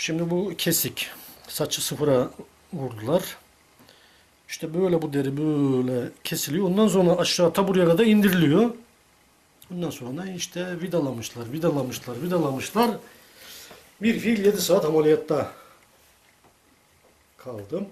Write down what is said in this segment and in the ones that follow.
Şimdi bu kesik. Saçı sıfıra vurdular. İşte böyle bu deri böyle kesiliyor. Ondan sonra aşağı ta kadar indiriliyor. Ondan sonra işte vidalamışlar, vidalamışlar, vidalamışlar. Bir fiil 7 saat ameliyatta kaldım.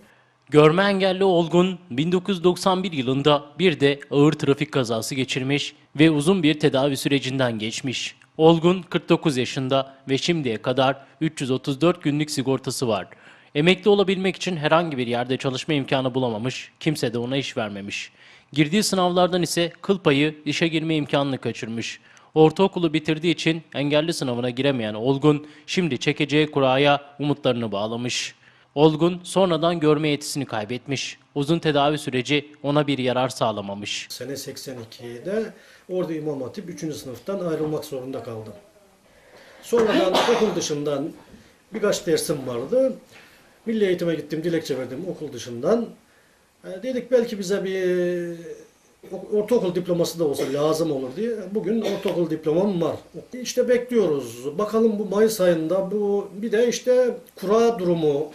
Görme engelli Olgun 1991 yılında bir de ağır trafik kazası geçirmiş ve uzun bir tedavi sürecinden geçmiş. Olgun 49 yaşında ve şimdiye kadar 334 günlük sigortası var. Emekli olabilmek için herhangi bir yerde çalışma imkanı bulamamış, kimse de ona iş vermemiş. Girdiği sınavlardan ise kıl payı işe girme imkanını kaçırmış. Ortaokulu bitirdiği için engelli sınavına giremeyen Olgun şimdi çekeceği kuraya umutlarını bağlamış. Olgun sonradan görme yetisini kaybetmiş. Uzun tedavi süreci ona bir yarar sağlamamış. Sene 82'de orada İmam Hatip 3. sınıftan ayrılmak zorunda kaldım. Sonradan okul dışından birkaç dersim vardı. Milli eğitime gittim, dilekçe verdim okul dışından. E, dedik belki bize bir ortaokul diploması da olsa lazım olur diye. Bugün ortaokul diplomam var. İşte bekliyoruz. Bakalım bu Mayıs ayında bu bir de işte kura durumu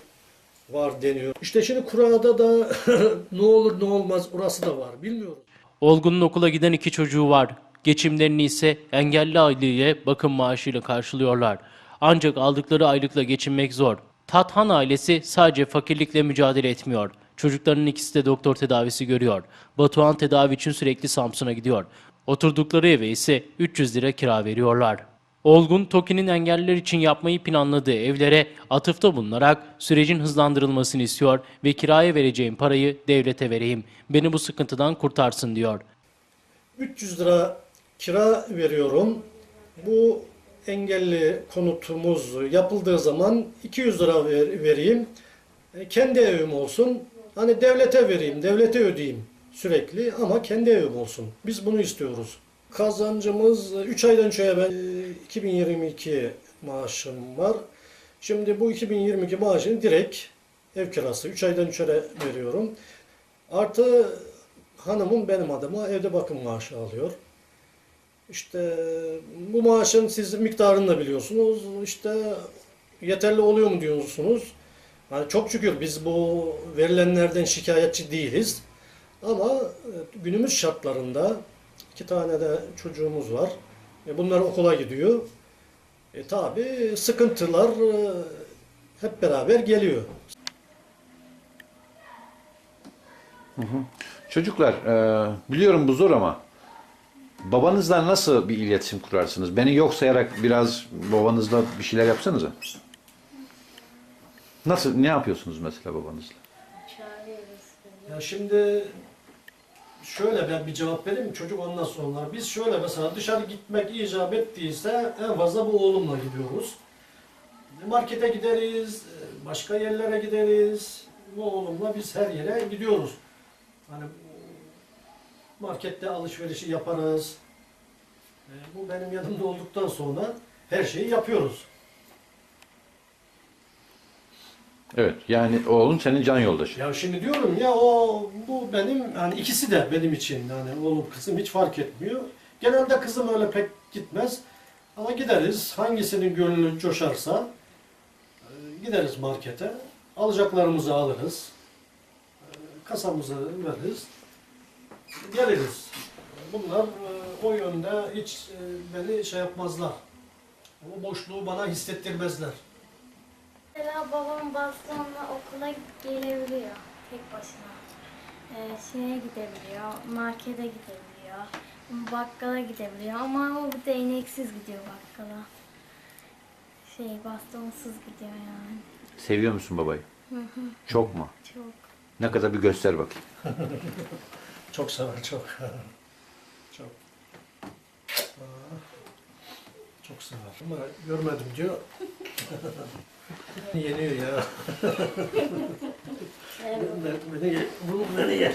var deniyor. İşte şimdi kurada da ne olur ne olmaz orası da var. Bilmiyoruz. Olgun'un okula giden iki çocuğu var. Geçimlerini ise engelli aileye bakım maaşıyla karşılıyorlar. Ancak aldıkları aylıkla geçinmek zor. Tathan ailesi sadece fakirlikle mücadele etmiyor. Çocuklarının ikisi de doktor tedavisi görüyor. Batuhan tedavi için sürekli Samsun'a gidiyor. Oturdukları eve ise 300 lira kira veriyorlar. Olgun, TOKİ'nin engelliler için yapmayı planladığı evlere atıfta bulunarak sürecin hızlandırılmasını istiyor ve kiraya vereceğim parayı devlete vereyim. Beni bu sıkıntıdan kurtarsın diyor. 300 lira kira veriyorum. Bu engelli konutumuz yapıldığı zaman 200 lira ver- vereyim. E, Kendi evim olsun. Hani devlete vereyim, devlete ödeyeyim sürekli ama kendi evim olsun. Biz bunu istiyoruz. Kazancımız 3 aydan şöyle ben e, 2022 maaşım var. Şimdi bu 2022 maaşını direkt ev kirası 3 aydan 3 ayda veriyorum. Artı hanımım benim adıma evde bakım maaşı alıyor. İşte bu maaşın siz miktarını da biliyorsunuz. İşte yeterli oluyor mu diyorsunuz. Hani çok şükür biz bu verilenlerden şikayetçi değiliz. Ama e, günümüz şartlarında iki tane de çocuğumuz var. E, bunlar okula gidiyor. E tabi sıkıntılar e, hep beraber geliyor. Çocuklar, e, biliyorum bu zor ama babanızla nasıl bir iletişim kurarsınız? Beni yok sayarak biraz babanızla bir şeyler yapsanıza. Nasıl, ne yapıyorsunuz mesela babanızla? Ya şimdi şöyle ben bir cevap vereyim? Çocuk ondan sonra. Biz şöyle mesela dışarı gitmek icap ettiyse en fazla bu oğlumla gidiyoruz. Markete gideriz, başka yerlere gideriz. Bu oğlumla biz her yere gidiyoruz. Hani markette alışverişi yaparız. E, Bu benim yanımda olduktan sonra her şeyi yapıyoruz. Evet, yani oğlun senin can yoldaşı. Ya şimdi diyorum ya o bu benim yani ikisi de benim için yani oğlum kızım hiç fark etmiyor. Genelde kızım öyle pek gitmez. Ama gideriz hangisinin gönlü coşarsa e, gideriz markete. Alacaklarımızı alırız. e, Kasamızı veririz. Geliriz. Bunlar e, o yönde hiç beni şey yapmazlar. O boşluğu bana hissettirmezler. Mesela babam bastonla okula gelebiliyor tek başına. Ee, şeye gidebiliyor, markete gidebiliyor, bakkala gidebiliyor ama o değneksiz gidiyor bakkala. Şey bastonsuz gidiyor yani. Seviyor musun babayı? Çok mu? Çok. Ne kadar bir göster bakayım. Çok sever, çok. çok. Aa, Çok sever. Ama görmedim diyor. Yeniyor ya. beni, bunu beni yer.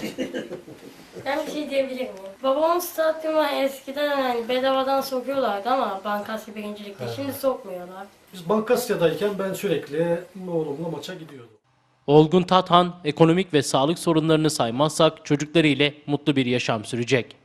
Ben bir şey diyebilir miyim? Babamın stadyuma eskiden yani bedavadan sokuyorlardı ama Bankasya birincilikte. Şimdi sokmuyorlar. Biz Bankasya'dayken ben sürekli oğlumla maça gidiyordum. Olgun Tathan ekonomik ve sağlık sorunlarını saymazsak çocukları ile mutlu bir yaşam sürecek.